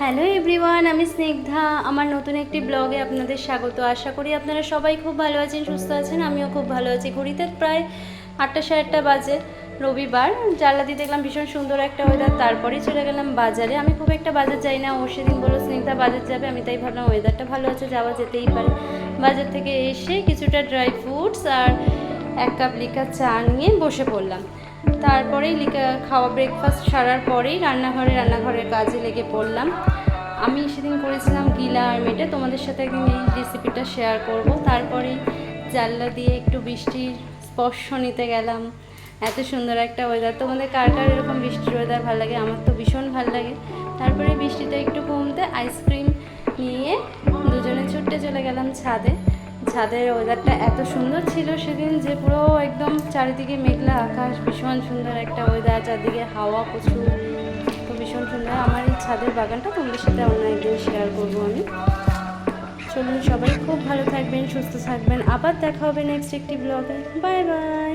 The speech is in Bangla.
হ্যালো এভরিওয়ান আমি স্নিগ্ধা। আমার নতুন একটি ব্লগে আপনাদের স্বাগত। আশা করি আপনারা সবাই খুব ভালো আছেন, সুস্থ আছেন। আমিও খুব ভালো আছি। ঘড়িতে প্রায় আটটা সাড়ে আটটা বাজে, রবিবার। জানলা দিয়ে দেখলাম ভীষণ সুন্দর একটা ওয়েদার তারপরেই চলে গেলাম বাজারে। আমি খুব একটা বাজার যাই না। ও সেদিন বলল, স্নিগ্ধা বাজার যাবে। আমি তাই ভাবলাম ওয়েদারটা ভালো আছে, যাওয়া যেতেই পারে। বাজার থেকে এসে কিছুটা ড্রাই ফ্রুটস আর এক কাপ লিকা চা নিয়ে বসে পড়লাম। তারপরেই লিকা, খাওয়া ব্রেকফাস্ট সারার পরেই রান্নাঘরে, রান্নাঘরের কাজে লেগে পড়লাম। আমি সেদিন করেছিলাম গিলা আর মেটে তোমাদের সাথে একদিন এই রেসিপিটা শেয়ার করব। তারপরেই জানলা দিয়ে একটু বৃষ্টির স্পর্শ নিতে গেলাম। এত সুন্দর একটা ওয়েদার তোমাদের কার কার এরকম বৃষ্টির ওয়েদার ভালো লাগে? আমার তো ভীষণ ভালো লাগে। তারপরে বৃষ্টিটা একটু কমতে আইসক্রিম নিয়ে দুজনে ছুটতে চলে গেলাম ছাদে। ছাদের ওয়েদারটা এত সুন্দর ছিল সেদিন যে পুরো একদম চারিদিকে মেঘলা আকাশ, ভীষণ সুন্দর একটা ওয়েদার চারদিকে হাওয়া প্রচুর। তো ভীষণ সুন্দর। আমার এই ছাদের বাগানটা তোমাদের সাথে অন্য একদিন শেয়ার করব আমি। চলুন সবাই খুব ভালো থাকবেন, সুস্থ থাকবেন। আবার দেখা হবে নেক্সট একটি ব্লগে বাই বাই